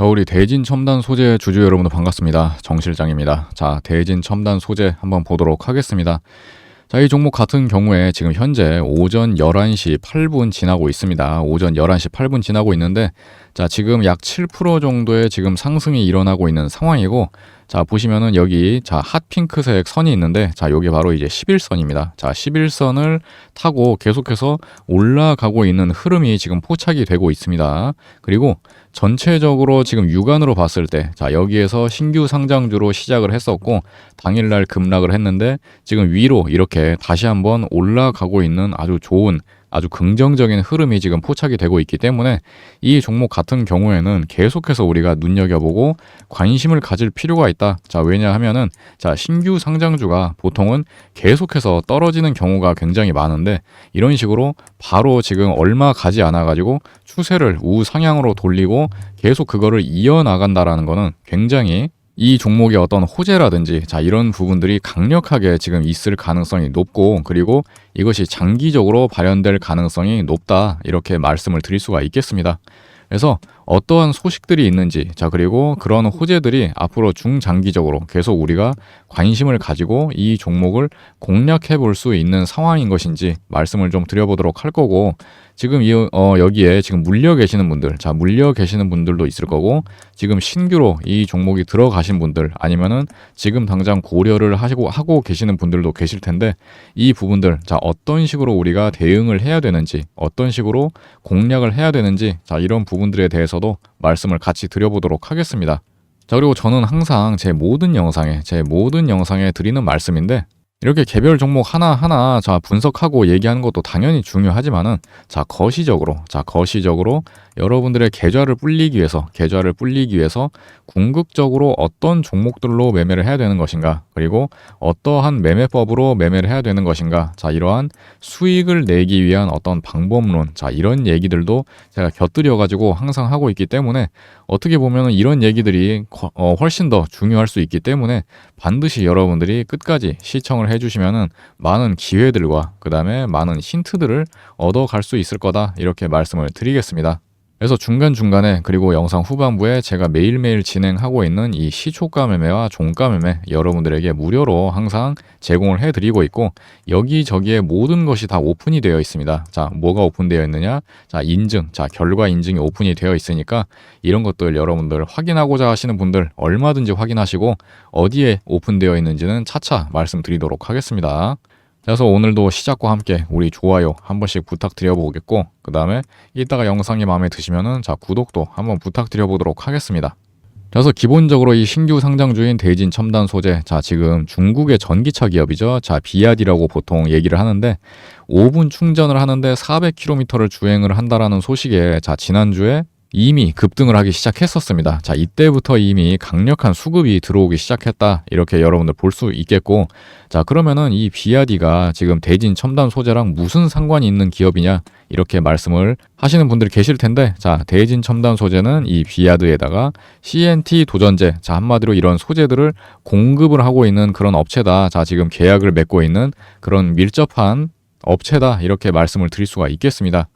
자, 우리 대진 첨단 소재 주주 여러분들 반갑습니다. 정 실장입니다. 자, 대진 첨단 소재 한번 보도록 하겠습니다. 자, 이 종목 같은 경우에 지금 현재 오전 11시 8분 지나고 있습니다. 오전 11시 8분 지나고 있는데, 자, 지금 약 7% 정도의 지금 상승이 일어나고 있는 상황이고, 자, 보시면은 여기, 자, 핫핑크색 선이 있는데, 자, 여기 바로 이제 11선입니다. 자, 11선을 타고 계속해서 올라가고 있는 흐름이 지금 포착이 되고 있습니다. 그리고 전체적으로 지금 육안으로 봤을 때, 자, 여기에서 신규 상장주로 시작을 했었고, 당일날 급락을 했는데, 지금 위로 이렇게 다시 한번 올라가고 있는 아주 좋은 아주 긍정적인 흐름이 지금 포착이 되고 있기 때문에 이 종목 같은 경우에는 계속해서 우리가 눈여겨보고 관심을 가질 필요가 있다. 자, 왜냐하면은 자, 신규 상장주가 보통은 계속해서 떨어지는 경우가 굉장히 많은데 이런 식으로 바로 지금 얼마 가지 않아 가지고 추세를 우상향으로 돌리고 계속 그거를 이어나간다라는 거는 굉장히 이 종목의 어떤 호재라든지 자 이런 부분들이 강력하게 지금 있을 가능성이 높고 그리고 이것이 장기적으로 발현될 가능성이 높다 이렇게 말씀을 드릴 수가 있겠습니다. 그래서 어떠한 소식들이 있는지 자 그리고 그런 호재들이 앞으로 중장기적으로 계속 우리가 관심을 가지고 이 종목을 공략해 볼 수 있는 상황인 것인지 말씀을 좀 드려보도록 할 거고 지금 이 어, 여기에 지금 물려 계시는 분들, 자 물려 계시는 분들도 있을 거고 지금 신규로 이 종목이 들어가신 분들 아니면은 지금 당장 고려를 하시고 하고 계시는 분들도 계실 텐데 이 부분들 자 어떤 식으로 우리가 대응을 해야 되는지 어떤 식으로 공략을 해야 되는지 자 이런 부분들에 대해서 도 말씀을 같이 드려보도록 하겠습니다. 자 그리고 저는 항상 제 모든 영상에 제 모든 영상에 드리는 말씀인데 이렇게 개별 종목 하나하나 자 분석하고 얘기하는 것도 당연히 중요하지만은 자 거시적으로 자 거시적으로 여러분들의 계좌를 불리기 위해서 계좌를 불리기 위해서 궁극적으로 어떤 종목들로 매매를 해야 되는 것인가 그리고 어떠한 매매법으로 매매를 해야 되는 것인가 자 이러한 수익을 내기 위한 어떤 방법론 자 이런 얘기들도 제가 곁들여 가지고 항상 하고 있기 때문에 어떻게 보면은 이런 얘기들이 어, 훨씬 더 중요할 수 있기 때문에 반드시 여러분들이 끝까지 시청을 해주시면은 많은 기회들과 그 다음에 많은 힌트들을 얻어갈 수 있을 거다 이렇게 말씀을 드리겠습니다. 그래서 중간중간에 그리고 영상 후반부에 제가 매일매일 진행하고 있는 이 시초가 매매와 종가 매매 여러분들에게 무료로 항상 제공을 해드리고 있고 여기저기에 모든 것이 다 오픈이 되어 있습니다. 자, 뭐가 오픈되어 있느냐? 자, 인증, 자, 결과 인증이 오픈이 되어 있으니까 이런 것들 여러분들 확인하고자 하시는 분들 얼마든지 확인하시고 어디에 오픈되어 있는지는 차차 말씀드리도록 하겠습니다. 그래서 오늘도 시작과 함께 우리 좋아요 한 번씩 부탁드려 보겠고 그 다음에 이따가 영상이 마음에 드시면은 자 구독도 한번 부탁드려 보도록 하겠습니다. 그래서 기본적으로 이 신규 상장주인 대진 첨단 소재 자 지금 중국의 전기차 기업이죠. 자 비아디라고 보통 얘기를 하는데 5분 충전을 하는데 400km를 주행을 한다라는 소식에 자 지난주에 이미 급등을 하기 시작했었습니다. 자, 이때부터 이미 강력한 수급이 들어오기 시작했다. 이렇게 여러분들 볼 수 있겠고. 자, 그러면은 이 비아디가 지금 대진 첨단 소재랑 무슨 상관이 있는 기업이냐? 이렇게 말씀을 하시는 분들이 계실 텐데, 자, 대진 첨단 소재는 이 비아드에다가 CNT 도전제, 자, 한마디로 이런 소재들을 공급을 하고 있는 그런 업체다. 자, 지금 계약을 맺고 있는 그런 밀접한 업체다. 이렇게 말씀을 드릴 수가 있겠습니다.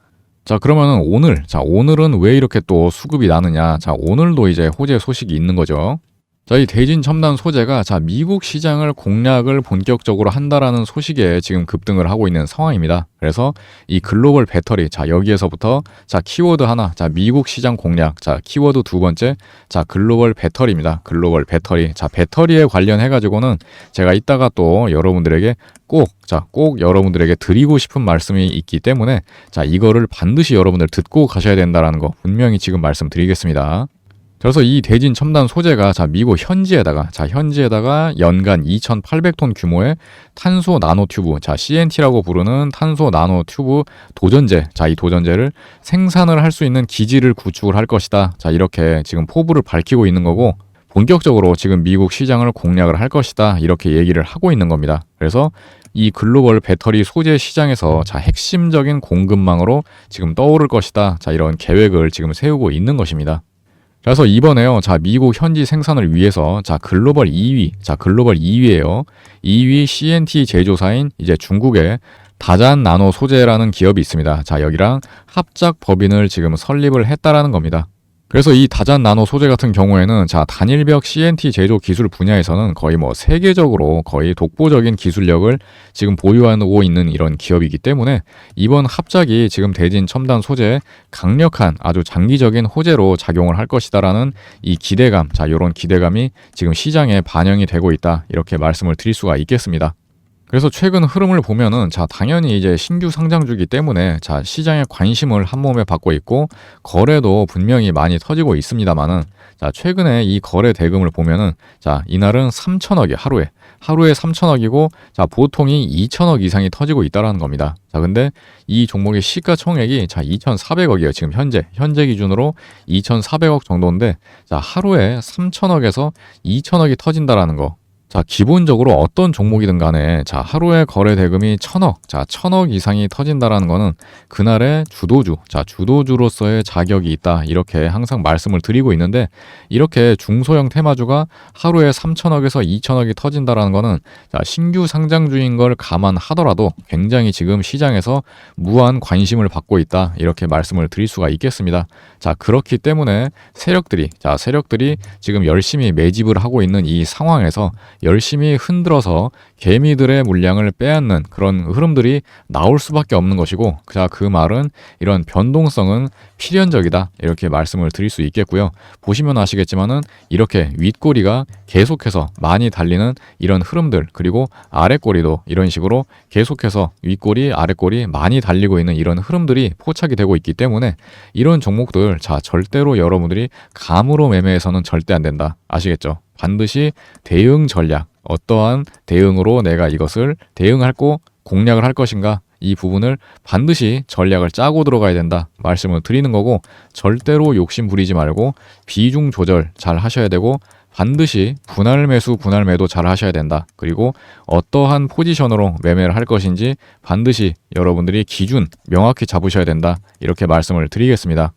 자, 그러면은 오늘, 자, 오늘은 왜 이렇게 또 수급이 나느냐. 자, 오늘도 이제 호재 소식이 있는 거죠. 자, 이 대진 첨단 소재가 자, 미국 시장을 공략을 본격적으로 한다라는 소식에 지금 급등을 하고 있는 상황입니다. 그래서 이 글로벌 배터리, 자, 여기에서부터 자, 키워드 하나, 자, 미국 시장 공략, 자, 키워드 두 번째, 자, 글로벌 배터리입니다. 글로벌 배터리. 자, 배터리에 관련해 가지고는 제가 이따가 또 여러분들에게 꼭, 자, 꼭 여러분들에게 드리고 싶은 말씀이 있기 때문에 자, 이거를 반드시 여러분들 듣고 가셔야 된다라는 거 분명히 지금 말씀드리겠습니다. 그래서 이 대진 첨단 소재가 자 미국 현지에다가 자 현지에다가 연간 2,800톤 규모의 탄소 나노 튜브 자 CNT라고 부르는 탄소 나노 튜브 도전제 자이 도전제를 생산을 할 수 있는 기지를 구축을 할 것이다. 자 이렇게 지금 포부를 밝히고 있는 거고 본격적으로 지금 미국 시장을 공략을 할 것이다. 이렇게 얘기를 하고 있는 겁니다. 그래서 이 글로벌 배터리 소재 시장에서 자 핵심적인 공급망으로 지금 떠오를 것이다. 자 이런 계획을 지금 세우고 있는 것입니다. 그래서 이번에요. 자, 미국 현지 생산을 위해서 자, 글로벌 2위. 자, 글로벌 2위에요. 2위 CNT 제조사인 이제 중국의 다잔 나노 소재라는 기업이 있습니다. 자, 여기랑 합작 법인을 지금 설립을 했다라는 겁니다. 그래서 이 다잔 나노 소재 같은 경우에는 자 단일벽 CNT 제조 기술 분야에서는 거의 뭐 세계적으로 거의 독보적인 기술력을 지금 보유하고 있는 이런 기업이기 때문에 이번 합작이 지금 대진 첨단 소재 강력한 아주 장기적인 호재로 작용을 할 것이다라는 이 기대감 자 이런 기대감이 지금 시장에 반영이 되고 있다 이렇게 말씀을 드릴 수가 있겠습니다. 그래서 최근 흐름을 보면은 자 당연히 이제 신규 상장주기 때문에 자 시장의 관심을 한 몸에 받고 있고 거래도 분명히 많이 터지고 있습니다만은 자 최근에 이 거래 대금을 보면은 자 이날은 3천억이 하루에 하루에 3천억이고 자 보통이 2천억 이상이 터지고 있다라는 겁니다. 자 근데 이 종목의 시가총액이 자 2,400억이에요. 지금 현재 현재 기준으로 2,400억 정도인데 자 하루에 3천억에서 2천억이 터진다라는 거. 자, 기본적으로 어떤 종목이든 간에 자, 하루에 거래 대금이 천억, 자, 천억 이상이 터진다라는 거는 그날의 주도주, 자, 주도주로서의 자격이 있다. 이렇게 항상 말씀을 드리고 있는데 이렇게 중소형 테마주가 하루에 3천억에서 2천억이 터진다라는 거는 자, 신규 상장주인 걸 감안하더라도 굉장히 지금 시장에서 무한 관심을 받고 있다. 이렇게 말씀을 드릴 수가 있겠습니다. 자, 그렇기 때문에 세력들이 자, 세력들이 지금 열심히 매집을 하고 있는 이 상황에서 열심히 흔들어서 개미들의 물량을 빼앗는 그런 흐름들이 나올 수밖에 없는 것이고 자, 그 말은 이런 변동성은 필연적이다. 이렇게 말씀을 드릴 수 있겠고요. 보시면 아시겠지만은 이렇게 윗꼬리가 계속해서 많이 달리는 이런 흐름들 그리고 아랫꼬리도 이런 식으로 계속해서 윗꼬리 아랫꼬리 많이 달리고 있는 이런 흐름들이 포착이 되고 있기 때문에 이런 종목들 자 절대로 여러분들이 감으로 매매해서는 절대 안 된다 아시겠죠 반드시 대응 전략 어떠한 대응으로 내가 이것을 대응할고 공략을 할 것인가 이 부분을 반드시 전략을 짜고 들어가야 된다 말씀을 드리는 거고 절대로 욕심 부리지 말고 비중 조절 잘 하셔야 되고 반드시 분할 매수, 분할 매도 잘 하셔야 된다. 그리고 어떠한 포지션으로 매매를 할 것인지 반드시 여러분들이 기준 명확히 잡으셔야 된다. 이렇게 말씀을 드리겠습니다.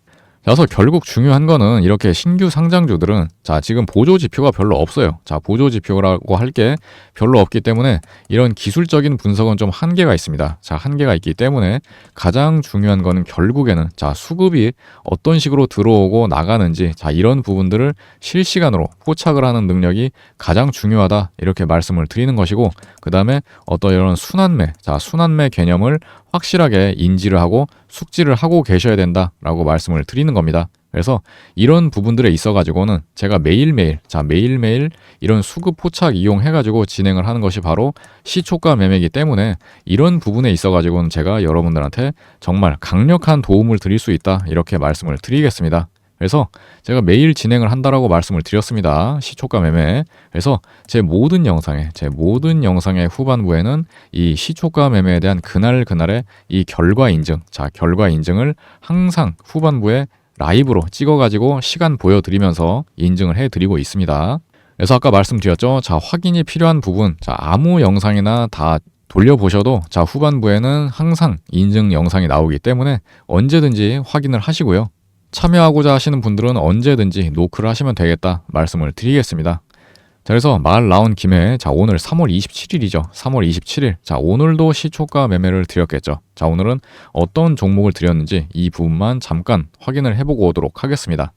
그래서 결국 중요한 거는 이렇게 신규 상장주들은 자 지금 보조 지표가 별로 없어요. 자 보조 지표라고 할 게 별로 없기 때문에 이런 기술적인 분석은 좀 한계가 있습니다. 자 한계가 있기 때문에 가장 중요한 거는 결국에는 자 수급이 어떤 식으로 들어오고 나가는지 자 이런 부분들을 실시간으로 포착을 하는 능력이 가장 중요하다 이렇게 말씀을 드리는 것이고 그 다음에 어떤 이런 순환매 자 순환매 개념을 확실하게 인지를 하고 숙지를 하고 계셔야 된다라고 말씀을 드리는 겁니다. 그래서 이런 부분들에 있어 가지고는 제가 매일매일 자 매일매일 이런 수급 포착 이용해 가지고 진행을 하는 것이 바로 시초가 매매이기 때문에 이런 부분에 있어 가지고는 제가 여러분들한테 정말 강력한 도움을 드릴 수 있다 이렇게 말씀을 드리겠습니다. 그래서 제가 매일 진행을 한다라고 말씀을 드렸습니다. 시초가 매매. 그래서 제 모든 영상에, 제 모든 영상의 후반부에는 이 시초가 매매에 대한 그날 그날의 이 결과 인증, 자, 결과 인증을 항상 후반부에 라이브로 찍어가지고 시간 보여드리면서 인증을 해드리고 있습니다. 그래서 아까 말씀드렸죠. 자, 확인이 필요한 부분, 자, 아무 영상이나 다 돌려보셔도 자, 후반부에는 항상 인증 영상이 나오기 때문에 언제든지 확인을 하시고요. 참여하고자 하시는 분들은 언제든지 노크를 하시면 되겠다 말씀을 드리겠습니다. 자, 그래서 말 나온 김에 자, 오늘 3월 27일이죠. 3월 27일. 자, 오늘도 시초가 매매를 드렸겠죠. 자, 오늘은 어떤 종목을 드렸는지 이 부분만 잠깐 확인을 해보고 오도록 하겠습니다.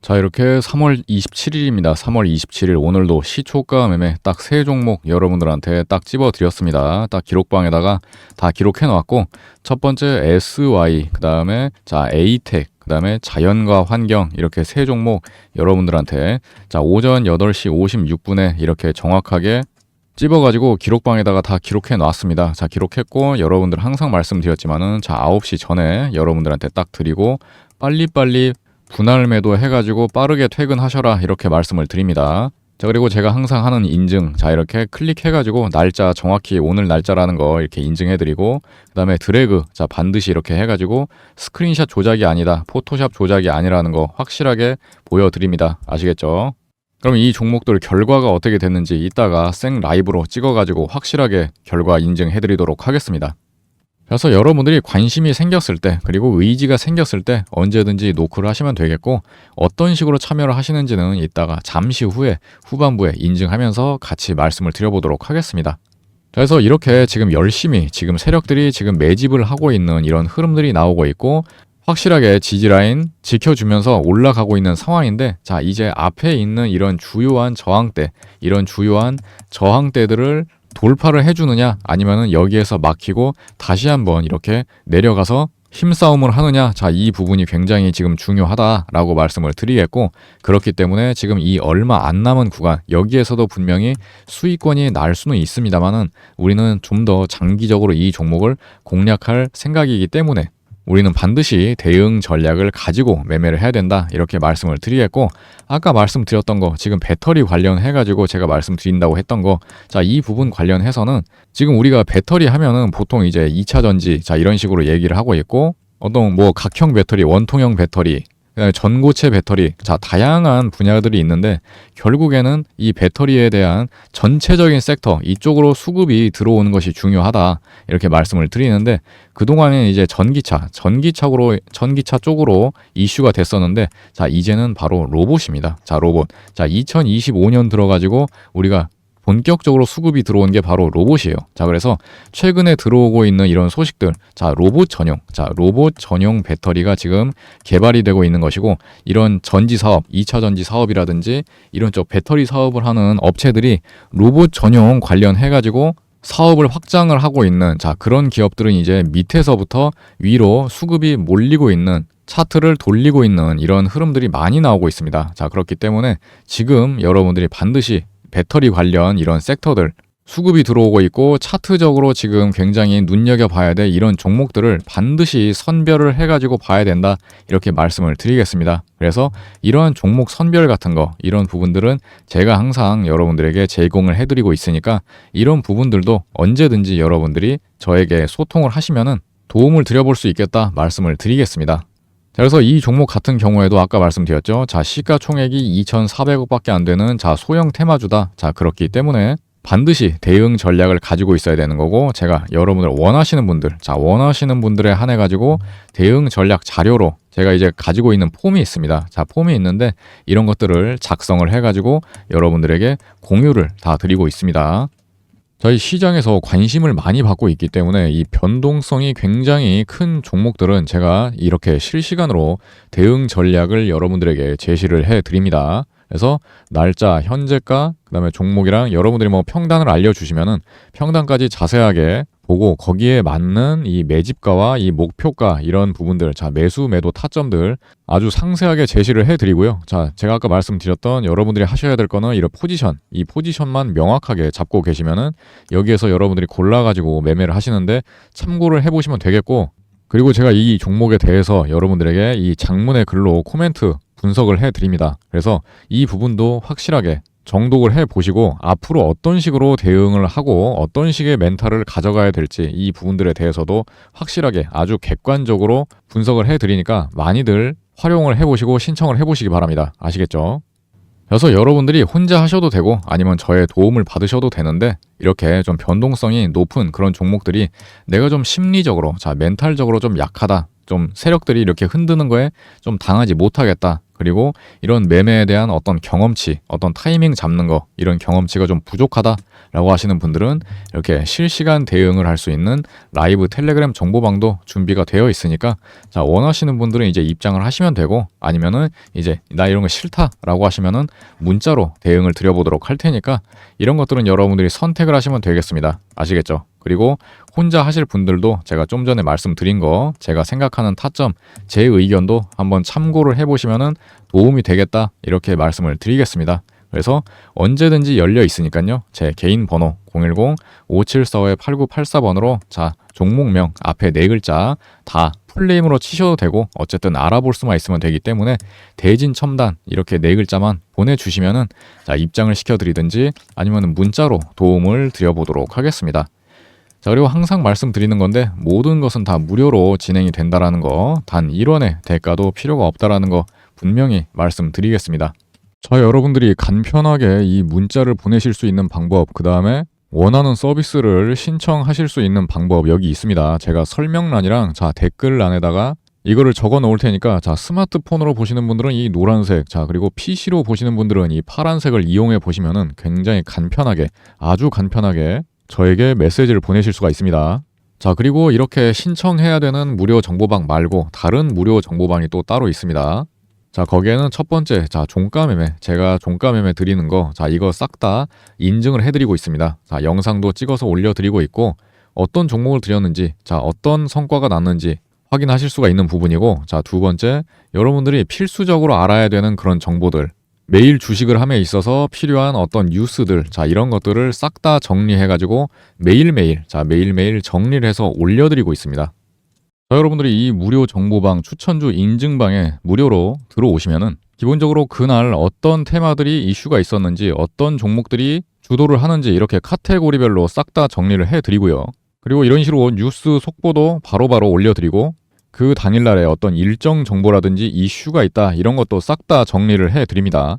자, 이렇게 3월 27일입니다. 3월 27일 오늘도 시초가 매매 딱 세 종목 여러분들한테 딱 집어 드렸습니다. 딱 기록방에다가 다 기록해 놓았고 첫 번째 SY, 그 다음에 자, 에이텍 그 다음에 자연과 환경 이렇게 세 종목 여러분들한테 자 오전 8시 56분에 이렇게 정확하게 찝어가지고 기록방에다가 다 기록해 놨습니다. 자 기록했고 여러분들 항상 말씀드렸지만은 자 9시 전에 여러분들한테 딱 드리고 빨리빨리 분할 매도 해가지고 빠르게 퇴근하셔라 이렇게 말씀을 드립니다. 자 그리고 제가 항상 하는 인증 자 이렇게 클릭해가지고 날짜 정확히 오늘 날짜라는 거 이렇게 인증해드리고 그 다음에 드래그 자 반드시 이렇게 해가지고 스크린샷 조작이 아니다 포토샵 조작이 아니라는 거 확실하게 보여드립니다 아시겠죠? 그럼 이 종목들 결과가 어떻게 됐는지 이따가 생 라이브로 찍어가지고 확실하게 결과 인증해드리도록 하겠습니다. 그래서 여러분들이 관심이 생겼을 때 그리고 의지가 생겼을 때 언제든지 노크를 하시면 되겠고 어떤 식으로 참여를 하시는지는 이따가 잠시 후에 후반부에 인증하면서 같이 말씀을 드려보도록 하겠습니다. 그래서 이렇게 지금 열심히 지금 세력들이 지금 매집을 하고 있는 이런 흐름들이 나오고 있고 확실하게 지지라인 지켜주면서 올라가고 있는 상황인데 자 이제 앞에 있는 이런 주요한 저항대 이런 주요한 저항대들을 돌파를 해주느냐 아니면은 여기에서 막히고 다시 한번 이렇게 내려가서 힘싸움을 하느냐. 자 이 부분이 굉장히 지금 중요하다라고 말씀을 드리겠고 그렇기 때문에 지금 이 얼마 안 남은 구간 여기에서도 분명히 수익권이 날 수는 있습니다만은 우리는 좀 더 장기적으로 이 종목을 공략할 생각이기 때문에 우리는 반드시 대응 전략을 가지고 매매를 해야 된다 이렇게 말씀을 드리겠고 아까 말씀드렸던 거 지금 배터리 관련해 가지고 제가 말씀드린다고 했던 거 자 이 부분 관련해서는 지금 우리가 배터리 하면은 보통 이제 2차 전지 자 이런 식으로 얘기를 하고 있고 어떤 뭐 각형 배터리 원통형 배터리 전고체 배터리 자 다양한 분야들이 있는데 결국에는 이 배터리에 대한 전체적인 섹터 이쪽으로 수급이 들어오는 것이 중요하다 이렇게 말씀을 드리는데 그동안은 이제 전기차 전기차로 전기차 쪽으로 이슈가 됐었는데 자 이제는 바로 로봇입니다. 자 로봇. 자 2025년 들어 가지고 우리가 본격적으로 수급이 들어온 게 바로 로봇이에요. 자, 그래서 최근에 들어오고 있는 이런 소식들, 자, 로봇 전용, 자, 로봇 전용 배터리가 지금 개발이 되고 있는 것이고, 이런 전지 사업, 2차 전지 사업이라든지 이런 쪽 배터리 사업을 하는 업체들이 로봇 전용 관련해가지고 사업을 확장을 하고 있는 자 그런 기업들은 이제 밑에서부터 위로 수급이 몰리고 있는 차트를 돌리고 있는 이런 흐름들이 많이 나오고 있습니다. 자 그렇기 때문에 지금 여러분들이 반드시 배터리 관련 이런 섹터들 수급이 들어오고 있고 차트적으로 지금 굉장히 눈여겨봐야 될 이런 종목들을 반드시 선별을 해가지고 봐야 된다 이렇게 말씀을 드리겠습니다. 그래서 이러한 종목 선별 같은 거 이런 부분들은 제가 항상 여러분들에게 제공을 해드리고 있으니까 이런 부분들도 언제든지 여러분들이 저에게 소통을 하시면은 도움을 드려볼 수 있겠다 말씀을 드리겠습니다. 자, 그래서 이 종목 같은 경우에도 아까 말씀드렸죠. 자, 시가총액이 2,400억밖에 안 되는 자, 소형 테마주다. 자, 그렇기 때문에 반드시 대응 전략을 가지고 있어야 되는 거고 제가 여러분들 원하시는 분들, 자, 원하시는 분들에 한해 가지고 대응 전략 자료로 제가 이제 가지고 있는 폼이 있습니다. 자, 폼이 있는데 이런 것들을 작성을 해 가지고 여러분들에게 공유를 다 드리고 있습니다. 저희 시장에서 관심을 많이 받고 있기 때문에 이 변동성이 굉장히 큰 종목들은 제가 이렇게 실시간으로 대응 전략을 여러분들에게 제시를 해 드립니다. 그래서 날짜, 현재가, 그다음에 종목이랑 여러분들이 뭐 평단을 알려 주시면은 평단까지 자세하게 보고 거기에 맞는 이 매집가와 이 목표가 이런 부분들 자 매수 매도 타점들 아주 상세하게 제시를 해드리고요. 자 제가 아까 말씀드렸던 여러분들이 하셔야 될 거는 이런 포지션 이 포지션만 명확하게 잡고 계시면은 여기에서 여러분들이 골라 가지고 매매를 하시는데 참고를 해보시면 되겠고 그리고 제가 이 종목에 대해서 여러분들에게 이 장문의 글로 코멘트 분석을 해드립니다. 그래서 이 부분도 확실하게 정독을 해 보시고 앞으로 어떤 식으로 대응을 하고 어떤 식의 멘탈을 가져가야 될지 이 부분들에 대해서도 확실하게 아주 객관적으로 분석을 해 드리니까 많이들 활용을 해 보시고 신청을 해 보시기 바랍니다. 아시겠죠? 그래서 여러분들이 혼자 하셔도 되고 아니면 저의 도움을 받으셔도 되는데 이렇게 좀 변동성이 높은 그런 종목들이 내가 좀 심리적으로 자 멘탈적으로 좀 약하다 좀 세력들이 이렇게 흔드는 거에 좀 당하지 못하겠다 그리고 이런 매매에 대한 어떤 경험치, 어떤 타이밍 잡는 거, 이런 경험치가 좀 부족하다라고 하시는 분들은 이렇게 실시간 대응을 할 수 있는 라이브 텔레그램 정보방도 준비가 되어 있으니까 자, 원하시는 분들은 이제 입장을 하시면 되고 아니면은 이제 나 이런 거 싫다라고 하시면은 문자로 대응을 드려보도록 할 테니까 이런 것들은 여러분들이 선택을 하시면 되겠습니다. 아시겠죠? 그리고 혼자 하실 분들도 제가 좀 전에 말씀드린 거 제가 생각하는 타점 제 의견도 한번 참고를 해보시면은 도움이 되겠다 이렇게 말씀을 드리겠습니다. 그래서 언제든지 열려 있으니까요. 제 개인 번호 010-5745-8984번으로 자 종목명 앞에 네 글자 다 풀네임으로 치셔도 되고 어쨌든 알아볼 수만 있으면 되기 때문에 대진 첨단 이렇게 네 글자만 보내주시면은 자 입장을 시켜드리든지 아니면 문자로 도움을 드려보도록 하겠습니다. 자, 그리고 항상 말씀드리는 건데 모든 것은 다 무료로 진행이 된다라는 거, 단 1원의 대가도 필요가 없다라는 거 분명히 말씀드리겠습니다. 자, 여러분들이 간편하게 이 문자를 보내실 수 있는 방법, 그 다음에 원하는 서비스를 신청하실 수 있는 방법 여기 있습니다. 제가 설명란이랑 자 댓글란에다가 이거를 적어 놓을 테니까 자 스마트폰으로 보시는 분들은 이 노란색 자 그리고 PC로 보시는 분들은 이 파란색을 이용해 보시면은 굉장히 간편하게 아주 간편하게 저에게 메시지를 보내실 수가 있습니다. 자, 그리고 이렇게 신청해야 되는 무료 정보방 말고 다른 무료 정보방이 또 따로 있습니다. 자, 거기에는 첫 번째, 자, 종가 매매. 제가 종가 매매 드리는 거, 자, 이거 싹 다 인증을 해드리고 있습니다. 자, 영상도 찍어서 올려드리고 있고, 어떤 종목을 드렸는지, 자, 어떤 성과가 났는지 확인하실 수가 있는 부분이고, 자, 두 번째, 여러분들이 필수적으로 알아야 되는 그런 정보들, 매일 주식을 함에 있어서 필요한 어떤 뉴스들, 자, 이런 것들을 싹 다 정리해가지고 매일매일, 자, 매일매일 정리를 해서 올려드리고 있습니다. 자, 여러분들이 이 무료 정보방 추천주 인증방에 무료로 들어오시면은 기본적으로 그날 어떤 테마들이 이슈가 있었는지 어떤 종목들이 주도를 하는지 이렇게 카테고리별로 싹 다 정리를 해드리고요. 그리고 이런 식으로 뉴스 속보도 바로바로 올려드리고 그 당일날에 어떤 일정 정보라든지 이슈가 있다 이런 것도 싹 다 정리를 해드립니다.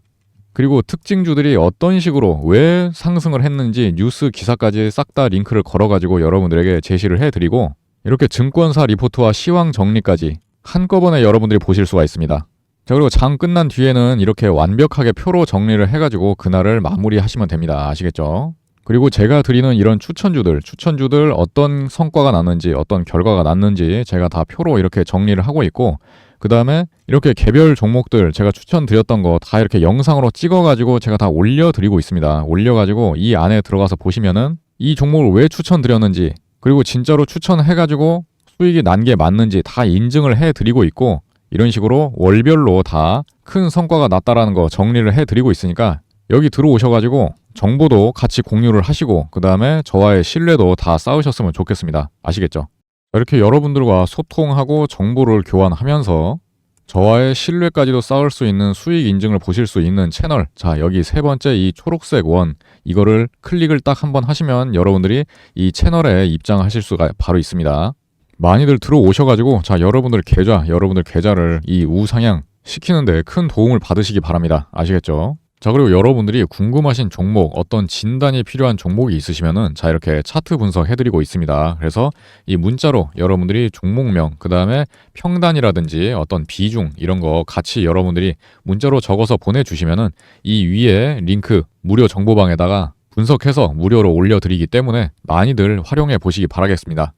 그리고 특징주들이 어떤 식으로 왜 상승을 했는지 뉴스 기사까지 싹 다 링크를 걸어가지고 여러분들에게 제시를 해드리고 이렇게 증권사 리포트와 시황 정리까지 한꺼번에 여러분들이 보실 수가 있습니다. 자, 그리고 장 끝난 뒤에는 이렇게 완벽하게 표로 정리를 해가지고 그날을 마무리하시면 됩니다. 아시겠죠? 그리고 제가 드리는 이런 추천주들, 추천주들 어떤 성과가 났는지, 어떤 결과가 났는지 제가 다 표로 이렇게 정리를 하고 있고, 그 다음에 이렇게 개별 종목들 제가 추천드렸던 거 다 이렇게 영상으로 찍어가지고 제가 다 올려드리고 있습니다. 올려가지고 이 안에 들어가서 보시면은 이 종목을 왜 추천드렸는지, 그리고 진짜로 추천해가지고 수익이 난 게 맞는지 다 인증을 해드리고 있고, 이런 식으로 월별로 다 큰 성과가 났다라는 거 정리를 해드리고 있으니까 여기 들어오셔가지고 정보도 같이 공유를 하시고 그 다음에 저와의 신뢰도 다 쌓으셨으면 좋겠습니다. 아시겠죠? 이렇게 여러분들과 소통하고 정보를 교환하면서 저와의 신뢰까지도 쌓을 수 있는 수익 인증을 보실 수 있는 채널. 자, 여기 세 번째 이 초록색 원. 이거를 클릭을 딱 한번 하시면 여러분들이 이 채널에 입장하실 수가 바로 있습니다. 많이들 들어오셔가지고 자, 여러분들 계좌, 여러분들 계좌를 이 우상향 시키는데 큰 도움을 받으시기 바랍니다. 아시겠죠? 자, 그리고 여러분들이 궁금하신 종목, 어떤 진단이 필요한 종목이 있으시면은 자, 이렇게 차트 분석해드리고 있습니다. 그래서 이 문자로 여러분들이 종목명, 그 다음에 평단이라든지 어떤 비중, 이런 거 같이 여러분들이 문자로 적어서 보내주시면은 이 위에 링크 무료 정보방에다가 분석해서 무료로 올려드리기 때문에 많이들 활용해 보시기 바라겠습니다.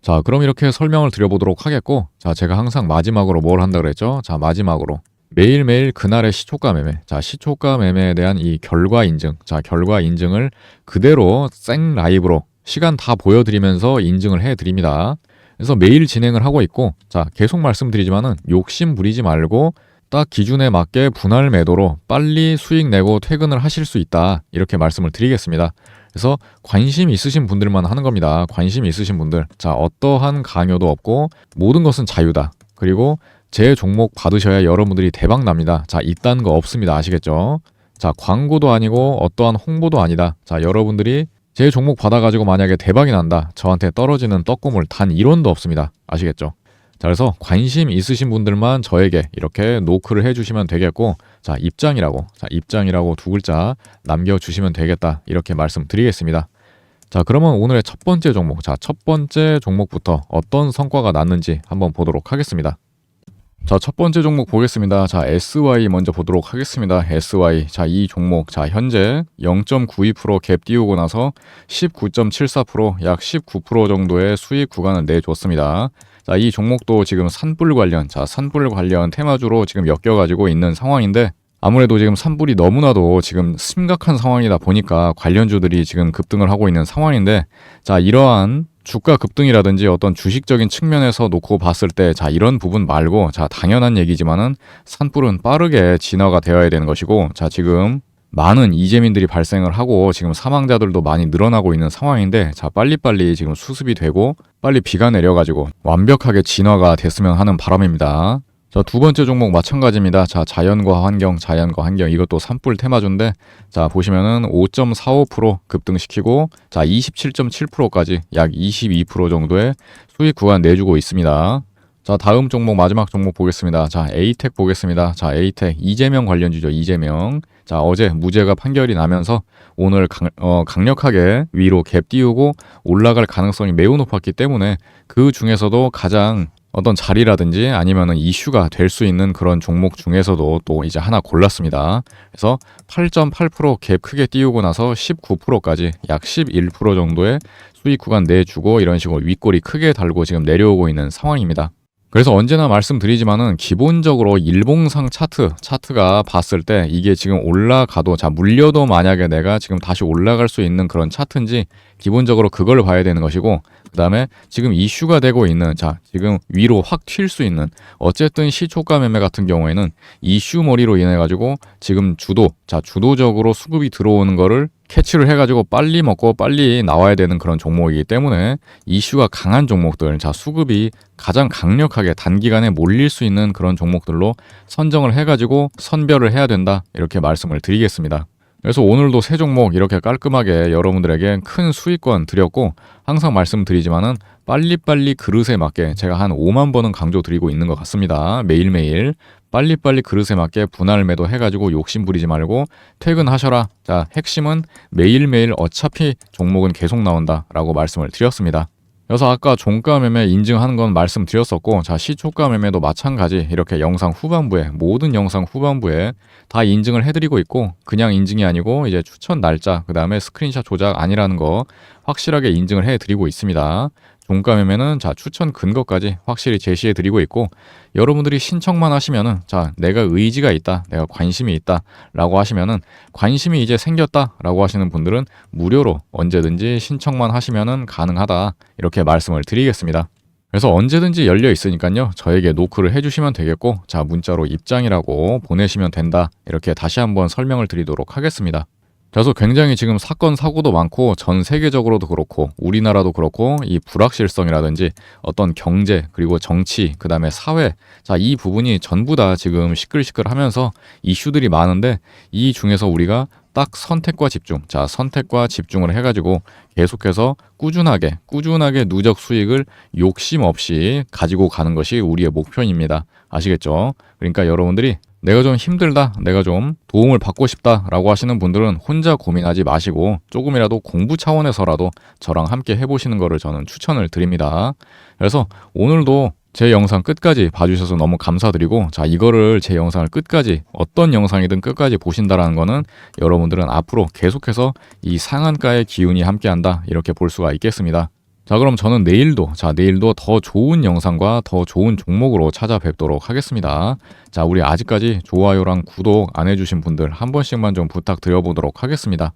자, 그럼 이렇게 설명을 드려보도록 하겠고, 자, 제가 항상 마지막으로 뭘 한다 그랬죠? 자, 마지막으로. 매일매일 그날의 시초가 매매. 자, 시초가 매매에 대한 이 결과 인증. 자, 결과 인증을 그대로 생 라이브로 시간 다 보여드리면서 인증을 해드립니다. 그래서 매일 진행을 하고 있고, 자, 계속 말씀드리지만은 욕심 부리지 말고 딱 기준에 맞게 분할 매도로 빨리 수익 내고 퇴근을 하실 수 있다. 이렇게 말씀을 드리겠습니다. 그래서 관심 있으신 분들만 하는 겁니다. 관심 있으신 분들. 자, 어떠한 강요도 없고 모든 것은 자유다. 그리고 제 종목 받으셔야 여러분들이 대박 납니다. 자, 이딴 거 없습니다. 아시겠죠? 자, 광고도 아니고 어떠한 홍보도 아니다. 자, 여러분들이 제 종목 받아가지고 만약에 대박이 난다. 저한테 떨어지는 떡고물 단 1원도 없습니다. 아시겠죠? 자, 그래서 관심 있으신 분들만 저에게 이렇게 노크를 해주시면 되겠고, 자, 입장이라고, 자, 입장이라고 두 글자 남겨주시면 되겠다. 이렇게 말씀드리겠습니다. 자, 그러면 오늘의 첫 번째 종목, 자, 첫 번째 종목부터 어떤 성과가 났는지 한번 보도록 하겠습니다. 자, 첫 번째 종목 보겠습니다. 자, SY 먼저 보도록 하겠습니다. SY. 자, 이 종목. 자, 현재 0.92%갭 띄우고 나서 19.74%, 약 19% 정도의 수익 구간을 내줬습니다. 자, 이 종목도 지금 산불 관련, 자, 산불 관련 테마주로 지금 엮여가지고 있는 상황인데, 아무래도 지금 산불이 너무나도 지금 심각한 상황이다 보니까 관련주들이 지금 급등을 하고 있는 상황인데, 자, 이러한 주가 급등이라든지 어떤 주식적인 측면에서 놓고 봤을 때, 자, 이런 부분 말고, 자, 당연한 얘기지만은 산불은 빠르게 진화가 되어야 되는 것이고, 자, 지금 많은 이재민들이 발생을 하고 지금 사망자들도 많이 늘어나고 있는 상황인데 자 빨리빨리 지금 수습이 되고 빨리 비가 내려가지고 완벽하게 진화가 됐으면 하는 바람입니다. 자, 두 번째 종목 마찬가지입니다. 자, 자연과 환경, 자연과 환경. 이것도 산불 테마주인데, 자, 보시면은 5.45% 급등시키고, 자, 27.7%까지 약 22% 정도의 수익 구간 내주고 있습니다. 자, 다음 종목, 마지막 종목 보겠습니다. 자, 에이텍 보겠습니다. 자, 에이텍. 이재명 관련주죠, 이재명. 자, 어제 무죄가 판결이 나면서 오늘 강, 어, 강력하게 위로 갭 띄우고 올라갈 가능성이 매우 높았기 때문에 그 중에서도 가장 어떤 자리라든지 아니면은 이슈가 될 수 있는 그런 종목 중에서도 또 이제 하나 골랐습니다. 그래서 8.8%갭 크게 띄우고 나서 19%까지 약 11% 정도의 수익 구간 내주고 이런 식으로 윗골이 크게 달고 지금 내려오고 있는 상황입니다. 그래서 언제나 말씀드리지만은 기본적으로 일봉상 차트, 차트가 봤을 때 이게 지금 올라가도 자 물려도 만약에 내가 지금 다시 올라갈 수 있는 그런 차트인지 기본적으로 그걸 봐야 되는 것이고 그다음에 지금 이슈가 되고 있는 자 지금 위로 확 튈 수 있는 어쨌든 시초가 매매 같은 경우에는 이슈 머리로 인해 가지고 지금 주도 자 주도적으로 수급이 들어오는 거를 캐치를 해가지고 빨리 먹고 빨리 나와야 되는 그런 종목이기 때문에 이슈가 강한 종목들, 자 수급이 가장 강력하게 단기간에 몰릴 수 있는 그런 종목들로 선정을 해가지고 선별을 해야 된다 이렇게 말씀을 드리겠습니다. 그래서 오늘도 세 종목 이렇게 깔끔하게 여러분들에게 큰 수익권 드렸고 항상 말씀드리지만은 빨리빨리 그릇에 맞게 제가 한 5만 번은 강조 드리고 있는 것 같습니다. 매일매일 빨리빨리 그릇에 맞게 분할 매도 해가지고 욕심 부리지 말고 퇴근하셔라. 자, 핵심은 매일매일 어차피 종목은 계속 나온다 라고 말씀을 드렸습니다. 그래서 아까 종가 매매 인증하는 건 말씀드렸었고 자 시초가 매매도 마찬가지 이렇게 영상 후반부에 모든 영상 후반부에 다 인증을 해드리고 있고 그냥 인증이 아니고 이제 추천 날짜 그 다음에 스크린샷 조작 아니라는 거 확실하게 인증을 해드리고 있습니다. 종가 매매는 자 추천 근거까지 확실히 제시해 드리고 있고 여러분들이 신청만 하시면은 자 내가 의지가 있다 내가 관심이 있다 라고 하시면은 관심이 이제 생겼다 라고 하시는 분들은 무료로 언제든지 신청만 하시면은 가능하다 이렇게 말씀을 드리겠습니다. 그래서 언제든지 열려 있으니까요. 저에게 노크를 해주시면 되겠고, 자, 문자로 입장이라고 보내시면 된다. 이렇게 다시 한번 설명을 드리도록 하겠습니다. 그래서 굉장히 지금 사건 사고도 많고 전 세계적으로도 그렇고 우리나라도 그렇고 이 불확실성이라든지 어떤 경제 그리고 정치 그다음에 사회 자 이 부분이 전부 다 지금 시끌시끌하면서 이슈들이 많은데 이 중에서 우리가 딱 선택과 집중. 자 선택과 집중을 해가지고 계속해서 꾸준하게 꾸준하게 누적 수익을 욕심 없이 가지고 가는 것이 우리의 목표입니다. 아시겠죠? 그러니까 여러분들이 내가 좀 힘들다, 내가 좀 도움을 받고 싶다 라고 하시는 분들은 혼자 고민하지 마시고 조금이라도 공부 차원에서라도 저랑 함께 해보시는 것을 저는 추천을 드립니다. 그래서 오늘도 제 영상 끝까지 봐주셔서 너무 감사드리고 자 이거를 제 영상을 끝까지 어떤 영상이든 끝까지 보신다라는 거는 여러분들은 앞으로 계속해서 이 상한가의 기운이 함께한다 이렇게 볼 수가 있겠습니다. 자, 그럼 저는 내일도, 자, 내일도 더 좋은 영상과 더 좋은 종목으로 찾아뵙도록 하겠습니다. 자, 우리 아직까지 좋아요랑 구독 안 해주신 분들 한 번씩만 좀 부탁드려보도록 하겠습니다.